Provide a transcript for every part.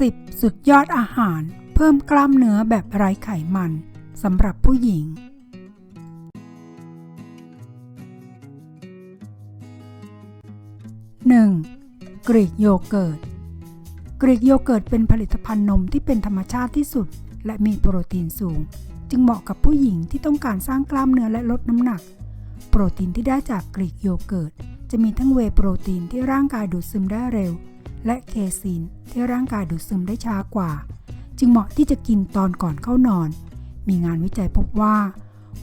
10 สุดยอดอาหาร เพิ่มกล้ามเนื้อแบบไร้ไขมันสำหรับผู้หญิง 1. กรีกโยเกิร์ต กรีกโยเกิร์ตเป็นผลิตภัณฑ์นมที่เป็นธรรมชาติที่สุด และมีโปรตีนสูง จึงเหมาะกับผู้หญิงที่ต้องการสร้างกล้ามเนื้อและลดน้ำหนัก โปรตีนที่ได้จากกรีกโยเกิร์ตจะมีทั้งเวโปรตีนที่ร่างกายดูดซึมได้เร็ว และเคซีนที่ร่างกายดูดซึมได้ช้ากว่า จึงเหมาะที่จะกินตอนก่อนเข้านอน มีงานวิจัยพบว่า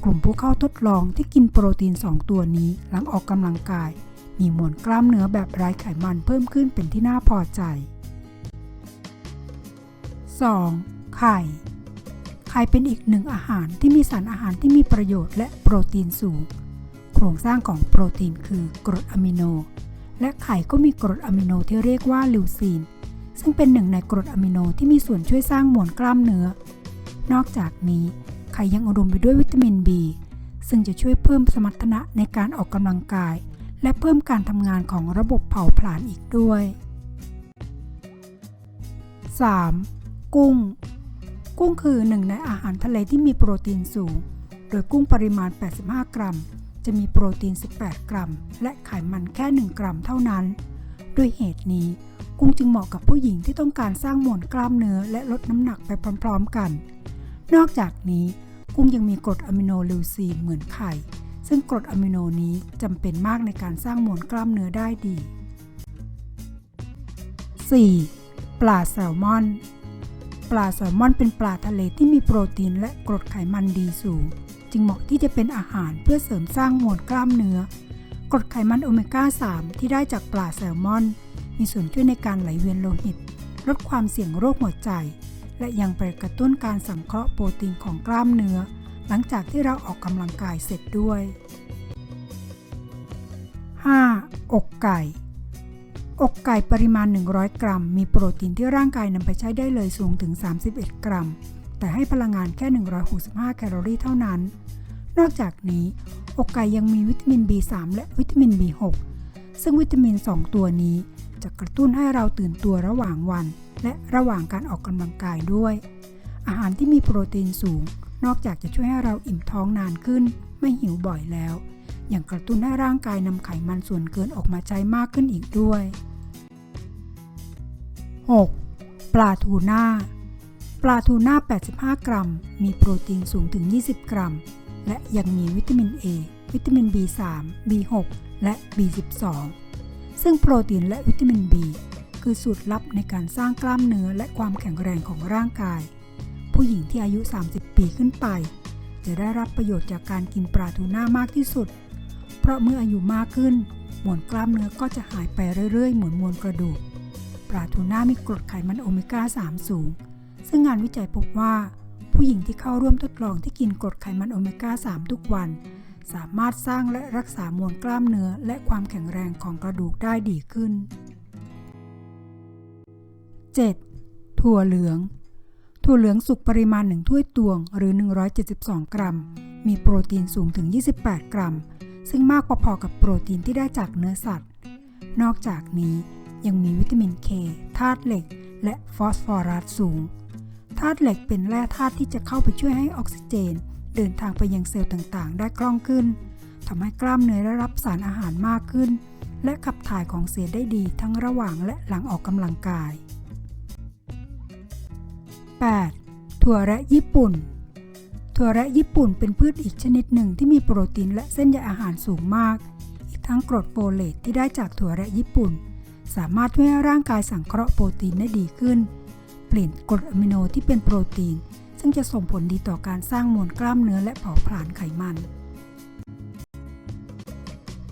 กลุ่มผู้เข้าทดลองที่กินโปรตีน 2 ตัวนี้หลังออกกำลังกาย มีมวลกล้ามเนื้อแบบไร้ไขมันเพิ่มขึ้นเป็นที่น่าพอใจ 2. ไข่ ไข่เป็นอีกหนึ่งอาหารที่มีสารอาหารที่มีประโยชน์และโปรตีนสูง โครงสร้างของโปรตีนคือกรดอะมิโน และไข่ก็มีกรดอะมิโนที่เรียกว่าลิวซีน ซึ่งเป็นหนึ่งในกรดอะมิโนที่มีส่วนช่วยสร้างมวลกล้ามเนื้อ นอกจากนี้ไข่ยังอุดมไปด้วยวิตามิน B ซึ่งจะช่วยเพิ่มสมรรถนะในการออกกำลังกาย และเพิ่มการทำงานของระบบเผาผลาญอีกด้วย 3. กุ้ง กุ้งคือหนึ่งในอาหารทะเลที่มีโปรตีนสูง โดยกุ้งปริมาณ 85 กรัม จะมีโปรตีน 18 กรัม และไขมันแค่ 1 กรัมเท่านั้น ด้วยเหตุนี้ กุ้งจึงเหมาะกับผู้หญิงที่ต้องการสร้างมวลกล้ามเนื้อและลดน้ำหนักไปพร้อมๆกัน นอกจากนี้กุ้งยังมีกรดอะมิโนลิวซีนเหมือนไข่ ซึ่งกรดอะมิโนนี้จำเป็นมากในการสร้างมวลกล้ามเนื้อได้ดี 4. ปลาแซลมอน ปลาแซลมอนเป็นปลาทะเลที่มีโปรตีนและกรดไขมันดีสูง จึงเหมาะที่จะเป็นอาหารเพื่อเสริมสร้างมวลกล้ามเนื้อกรดไขมันโอเมก้า 3 ที่ได้จากปลาแซลมอน มีส่วนช่วยในการไหลเวียนโลหิต ลดความเสี่ยงโรคหัวใจ และยังไปกระตุ้นการสังเคราะห์โปรตีนของกล้ามเนื้อ หลังจากที่เราออกกำลังกายเสร็จด้วย 5. อกไก่ อกไก่ปริมาณ 100 กรัม มีโปรตีนที่ร่างกายนำไปใช้ได้เลยสูงถึง 31 กรัม แต่ให้พลังงานแค่ 165 แคลอรี่เท่านั้น นอกจากนี้อกไก่ยังมีวิตามิน B3 และวิตามิน B6 ซึ่งวิตามิน 2 ตัวนี้จะกระตุ้นให้เราตื่นตัวระหว่างวัน และระหว่างการออกกำลังกายด้วย อาหารที่มีโปรตีนสูง นอกจากจะช่วยให้เราอิ่มท้องนานขึ้น ไม่หิวบ่อยแล้วยังกระตุ้นให้ร่างกายนำไขมันส่วนเกินออกมาใช้มากขึ้นอีกด้วย 6. ปลาทูน่า ปลาทูน่า 85 กรัม มีโปรตีนสูงถึง 20 กรัม และยังมีวิตามิน A วิตามิน B3 B6 และ B12 ซึ่งโปรตีนและวิตามิน B คือสูตรลับในการสร้างกล้ามเนื้อและความแข็งแรงของร่างกาย ผู้หญิงที่อายุ 30 ปีขึ้นไป จะได้รับประโยชน์จากการกินปลาทูน่ามากที่สุด เพราะเมื่ออายุมากขึ้น มวลกล้ามเนื้อก็จะหายไปเรื่อยๆ เหมือนมวลกระดูก ปลาทูน่ามีกรดไขมันโอเมก้า 3 สูง ซึ่งงานวิจัยพบว่า ผู้หญิงที่เข้าร่วมทดลองที่กินกรดไขมันโอเมก้า 3 ทุกวัน สามารถสร้างและรักษามวลกล้ามเนื้อ และความแข็งแรงของกระดูกได้ดีขึ้น 7. ถั่วเหลือง ถั่วเหลืองสุกปริมาณ 1 ถ้วยตวง หรือ 172 กรัม มีโปรตีนสูงถึง 28 กรัม ซึ่งมากพอๆกับโปรตีนที่ได้จากเนื้อสัตว์ นอกจากนี้ยังมีวิตามินเคธาตุเหล็ก และฟอสฟอรัสสูง ธาตุเหล็กเป็นแร่ธาตุที่จะเข้าไปช่วยให้ออกซิเจน เดินทางไปยังเซลล์ต่างๆ ได้คล่องขึ้นทำให้กล้ามเนื้อได้รับสารอาหารมากขึ้น และขับถ่ายของเสียได้ดีทั้งระหว่างและหลังออกกำลังกาย 8. ถั่วแระญี่ปุ่น ถั่วแระญี่ปุ่นเป็นพืชอีกชนิดหนึ่งที่มีโปรตีนและเส้นใยอาหารสูงมาก อีกทั้งกรดโฟเลตที่ได้จากถั่วแระญี่ปุ่น สามารถช่วยให้ร่างกายสังเคราะห์โปรตีนได้ดีขึ้น ปลี่ยนกรดอะมิโนที่เป็นโปรตีน ซึ่งจะส่งผลดีต่อการสร้างมวลกล้ามเนื้อและเผาผลาญไขมัน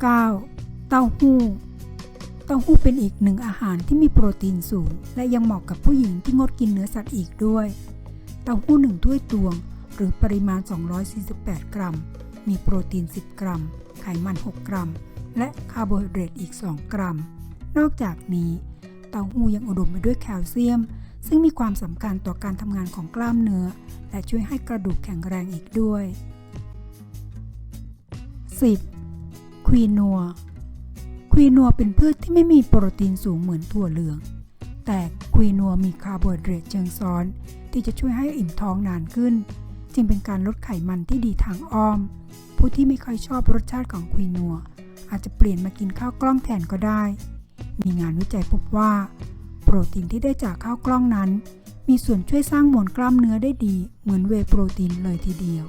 9. เต้าหู้ เต้าหู้เป็นอีกหนึ่งอาหารที่มีโปรตีนสูง และยังเหมาะกับผู้หญิงที่งดกินเนื้อสัตว์อีกด้วย เต้าหู้หนึ่งถ้วยตวง หรือปริมาณ 248 กรัม มีโปรตีน 10 กรัม ไขมัน 6 กรัม และคาร์โบไฮเดรตอีก 2 กรัม นอกจากนี้ เต้าหู้ยังอุดมไปด้วยแคลเซียม ซึ่งมีความสำคัญต่อการทำงานของกล้ามเนื้อ และช่วยให้กระดูกแข็งแรงอีกด้วย 10. ควีนัวควีนัวเป็นพืชที่ไม่มีโปรตีนสูงเหมือนถั่วเหลือง แต่ควีนัวมีคาร์โบไฮเดรตเชิงซ้อน ที่จะช่วยให้อิ่มท้องนานขึ้น จึงเป็นการลดไขมันที่ดีทางอ้อม ผู้ที่ไม่ค่อยชอบรสชาติของควีนัว อาจจะเปลี่ยนมากินข้าวกล้องแทนก็ได้ มีงานวิจัยพบว่า รตีนที่ได้จากข้าวกล้องนั้น มีส่วนช่วยสร้างมวลกล้ามเนื้อได้ดีเหมือนเวโปรตีนเลยทีเดียว